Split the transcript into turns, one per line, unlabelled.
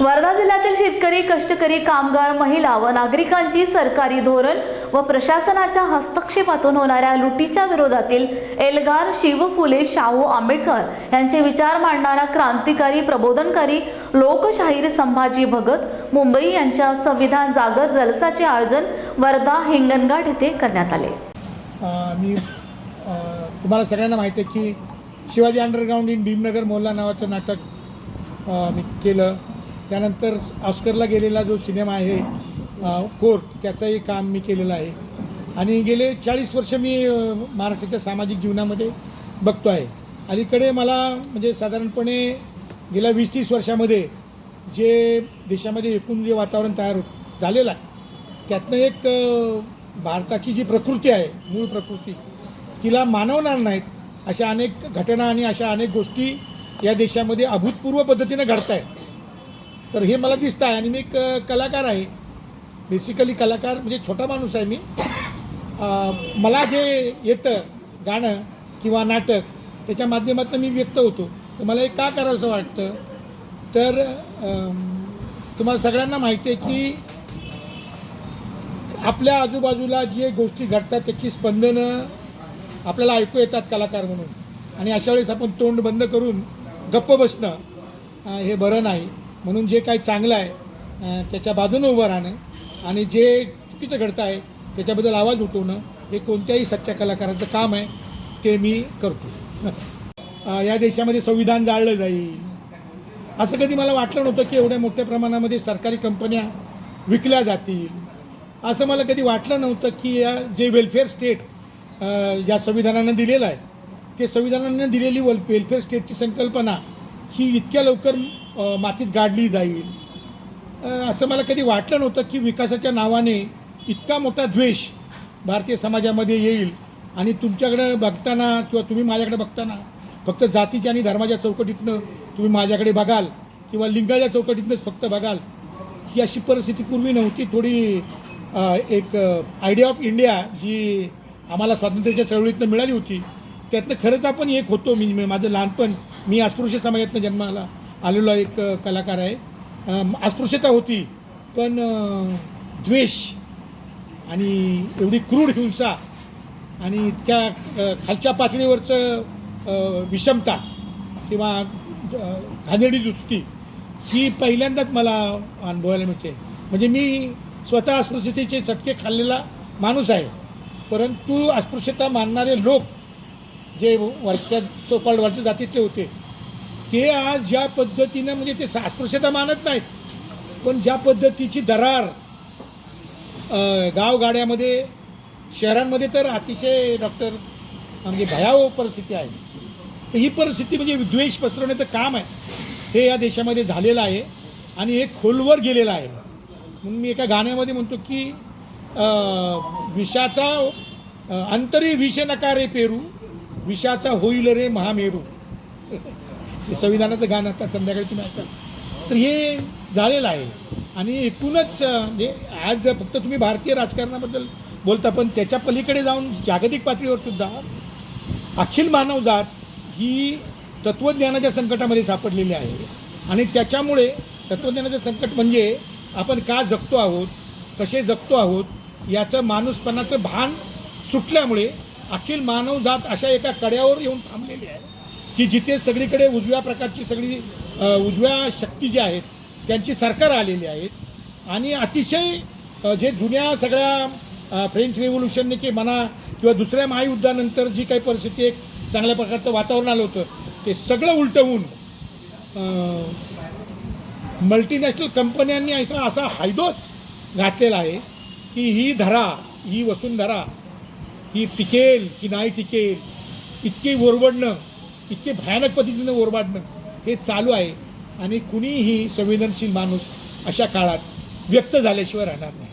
वर्धा जिल्ह्यातील शेतकरी कष्टकरी कामगार महिला व नागरिकांची सरकारी धोरण व प्रशासनाच्या हस्तक्षेपातून होणाऱ्या लुटीच्या विरोधातील एल्गार शिव फुले शाहू आंबेडकर यांचे विचार मांडणारा क्रांतिकारी प्रबोधनकारी लोकशाहीर संभाजी भगत मुंबई यांच्या संविधान जागर जलसाचे आयोजन वर्धा हिंगणघाट येथे करण्यात आले.
मी तुम्हाला सगळ्यांना माहिती आहे की शिवाजी अंडरग्राऊंड इन भीमनगर मोहल्ला नावाचं नाटक मी केलं. त्यानंतर ऑस्करला गेलेला जो सिनेमा आहे कोर्ट त्याचंही काम मी केलेलं आहे. आणि गेले चाळीस वर्ष मी महाराष्ट्राच्या सामाजिक जीवनामध्ये बघतो आहे. अलीकडे मला म्हणजे साधारणपणे गेल्या वीस तीस वर्षामध्ये जे देशामध्ये एकूण जे वातावरण तयार होत झालेलं आहे त्यातनं एक भारताची जी प्रकृती आहे मूळ प्रकृती तिला मानवणार नाहीत अशा अनेक घटना आणि अशा अनेक गोष्टी या देशामध्ये अभूतपूर्व पद्धतीनं घडत आहेत तर हे मला दिसतं आहे आणि मी एक कलाकार आहे. बेसिकली कलाकार म्हणजे छोटा माणूस आहे मी. मला जे येतं गाणं किंवा नाटक त्याच्या माध्यमातून मी व्यक्त होतो. तर मला हे का करावंसं वाटतं? तर तुम्हाला सगळ्यांना माहिती आहे की आपल्या आजूबाजूला जे गोष्टी घडतात त्याची स्पंदनं आपल्याला ऐकू येतात कलाकार म्हणून. आणि अशा वेळेस आपण तोंड बंद करून गप्प बसणं हे बरं नाही. म्हणून जे काही चांगलं आहे त्याच्या बाजूनं उभं राहणं आणि जे चुकीचं घडतं आहे त्याच्याबद्दल आवाज उठवणं हे कोणत्याही सच्च्या कलाकाराचं काम आहे ते मी करतो. या देशामध्ये संविधान जाळलं जाईल. असं कधी मला वाटलं नव्हतं की एवढ्या मोठ्या प्रमाणामध्ये सरकारी कंपन्या विकल्या जातील. असं मला कधी वाटलं नव्हतं की या जे वेलफेअर स्टेट या संविधानानं दिलेलं आहे ते संविधानानं दिलेली वेल वेलफेअर स्टेटची संकल्पना ही इतक्या लवकर मातीत गाडली जाईल. असं मला कधी वाटलं नव्हतं की विकासाच्या नावाने इतका मोठा द्वेष भारतीय समाजामध्ये येईल. आणि तुमच्याकडे बघताना किंवा तुम्ही माझ्याकडे बघताना फक्त जातीच्या आणि धर्माच्या चौकटीतनं तुम्ही माझ्याकडे बघाल किंवा लिंगाच्या चौकटीतनंच फक्त बघाल ही अशी परिस्थिती पूर्वी नव्हती. थोडी एक आयडिया ऑफ इंडिया जी आम्हाला स्वातंत्र्याच्या चळवळीतनं मिळाली होती. त्यातनं खरंच आपण एक होतो. मी मी- माझं लहानपण मी अस्पृश्य समाजातनं जन्माला. आलेला एक कलाकार आहे. अस्पृश्यता होती पण द्वेष आणि एवढी क्रूर हिंसा आणि इतक्या खालच्या पातळीवरचं विषमता किंवा अ, घाणेरडी दृष्टी ही पहिल्यांदाच मला अनुभवायला मिळते. म्हणजे मी स्वतः अस्पृश्यतेचे चटके खाल्लेला माणूस आहे परंतु अस्पृश्यता मानणारे लोक जे वरच्या सोपाल वरच्या जातीतले होते ते आज ज्या पद्धतीनं म्हणजे ते अस्पृश्यता मानत नाहीत पण ज्या पद्धतीची दरार गावगाड्यामध्ये शहरांमध्ये तर अतिशय डॉक्टर म्हणजे भयावह परिस्थिती आहे. तर ही परिस्थिती म्हणजे द्वेष पसरवण्याचं काम आहे. हे या देशामध्ये झालेलं आहे आणि हे खोलवर गेलेलं आहे. म्हणून मी एका गाण्यामध्ये म्हणतो की विषाचा अंतरी विष नका रे पेरू विषाचा होईल रे महामेरू. हे संविधानाचं गाणं आता संध्याकाळी तुम्ही ऐका तर हे झालेलं आहे. आणि एकूणच म्हणजे आज फक्त तुम्ही भारतीय राजकारणाबद्दल बोलता पण त्याच्या पलीकडे जाऊन जागतिक पातळीवर सुद्धा अखिल मानवजात ही तत्त्वज्ञानाच्या संकटामध्ये सापडलेली आहे. आणि त्याच्यामुळे तत्त्वज्ञानाचं संकट म्हणजे आपण का जगतो आहोत कसे जगतो आहोत याचं माणूसपणाचं भान सुटल्यामुळे अखिल मानवजात अशा एका कड्यावर येऊन थांबलेली आहे. की जिथे सगळीकडे उजव्या प्रकारची सगळी उजव्या शक्ती जी आहेत त्यांची सरकार आलेली आहेत. आणि अतिशय जे जुन्या सगळ्या फ्रेंच रेव्होल्युशनने की म्हणा किंवा दुसऱ्या महायुद्धानंतर जी काही परिस्थिती एक चांगल्या प्रकारचं वातावरण आलं होतं ते सगळं उलटवून मल्टीनॅशनल कंपन्यांनी असा असा हायदोच घातलेला आहे की ही धरा ही वसुंधरा ही टिकेल की नाही टिकेल इतकी ओरबडणं इतके भयानक पद्धतीनं ओरबाडणं हे चालू आहे आणि कुणीही संवेदनशील माणूस अशा काळात व्यक्त झाल्याशिवाय राहणार नाही.